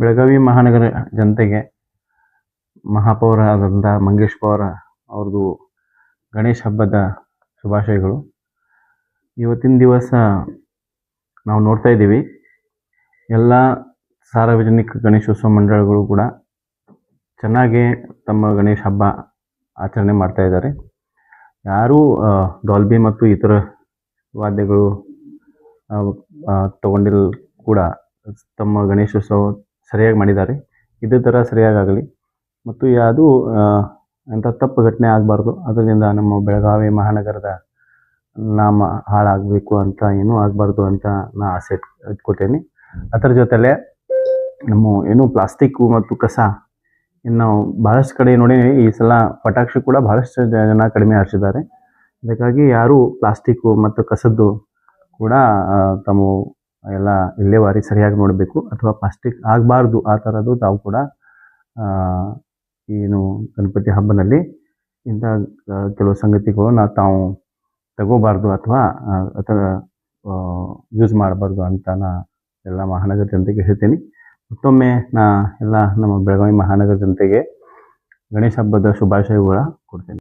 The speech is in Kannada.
ಬೆಳಗಾವಿ ಮಹಾನಗರ ಜನತೆಗೆ ಮಹಾಪೌರ ಆದಂಥ ಮಂಗೇಶ್ ಪೌರ ಅವ್ರದ್ದು ಗಣೇಶ ಹಬ್ಬದ ಶುಭಾಶಯಗಳು. ಇವತ್ತಿನ ದಿವಸ ನಾವು ನೋಡ್ತಾ ಇದ್ದೀವಿ. ಎಲ್ಲ ಸಾರ್ವಜನಿಕ ಗಣೇಶೋತ್ಸವ ಮಂಡಳಗಳು ಕೂಡ ಚೆನ್ನಾಗಿ ತಮ್ಮ ಗಣೇಶ ಹಬ್ಬ ಆಚರಣೆ ಮಾಡ್ತಾ ಇದ್ದಾರೆ. ಯಾರೂ ಡಾಲ್ಬಿ ಮತ್ತು ಇತರ ವಾದ್ಯಗಳು ತಗೊಂಡಿಲ್ಲ ಕೂಡ. ತಮ್ಮ ಗಣೇಶೋತ್ಸವ ಸರಿಯಾಗಿ ಮಾಡಿದ್ದಾರೆ. ಇದೇ ಥರ ಸರಿಯಾಗಾಗಲಿ. ಮತ್ತು ಯಾವುದು ಅಂಥ ತಪ್ಪು ಘಟನೆ ಆಗಬಾರ್ದು. ಅದರಿಂದ ನಮ್ಮ ಬೆಳಗಾವಿ ಮಹಾನಗರದ ನಾಮ ಹಾಳಾಗಬೇಕು ಅಂತ ಏನೂ ಆಗಬಾರ್ದು ಅಂತ ನಾ ಆಸೆ ಇಟ್ಕೊತೇನೆ ಅದರ ಜೊತೆಲೆ ನಮ್ಮ ಏನು ಪ್ಲಾಸ್ಟಿಕ್ಕು ಮತ್ತು ಕಸ ಇನ್ನು ಭಾಳಷ್ಟು ಕಡೆ ನೋಡಿ, ಈ ಸಲ ಪಟಾಕ್ಷಿ ಕೂಡ ಭಾಳಷ್ಟು ಜನ ಕಡಿಮೆ ಹಾರಿಸಿದ್ದಾರೆ. ಅದಕ್ಕಾಗಿ ಯಾರು ಪ್ಲಾಸ್ಟಿಕ್ಕು ಮತ್ತು ಕಸದ್ದು ಕೂಡ ತಮ್ಮ ಎಲ್ಲ ವಿಲೇವಾರಿ ಸರಿಯಾಗಿ ನೋಡಬೇಕು ಅಥವಾ ಪ್ಲಾಸ್ಟಿಕ್ ಆಗಬಾರ್ದು ಆ ಥರದ್ದು ತಾವು ಕೂಡ ಏನು ಗಣಪತಿ ಹಬ್ಬದಲ್ಲಿ ಇಂಥ ಕೆಲವು ಸಂಗತಿಗಳನ್ನ ತಾವು ತಗೋಬಾರ್ದು ಅಥವಾ ಅಥವಾ ಯೂಸ್ ಮಾಡಬಾರ್ದು ಅಂತ ನಾ ಎಲ್ಲ ಮಹಾನಗರ ಜನತೆಗೆ ಹೇಳ್ತೀನಿ. ಮತ್ತೊಮ್ಮೆ ನಾ ಎಲ್ಲ ನಮ್ಮ ಬೆಳಗಾವಿ ಮಹಾನಗರ ಜನತೆಗೆ ಗಣೇಶ ಹಬ್ಬದ ಶುಭಾಶಯಗಳ ಕೊಡ್ತೀನಿ.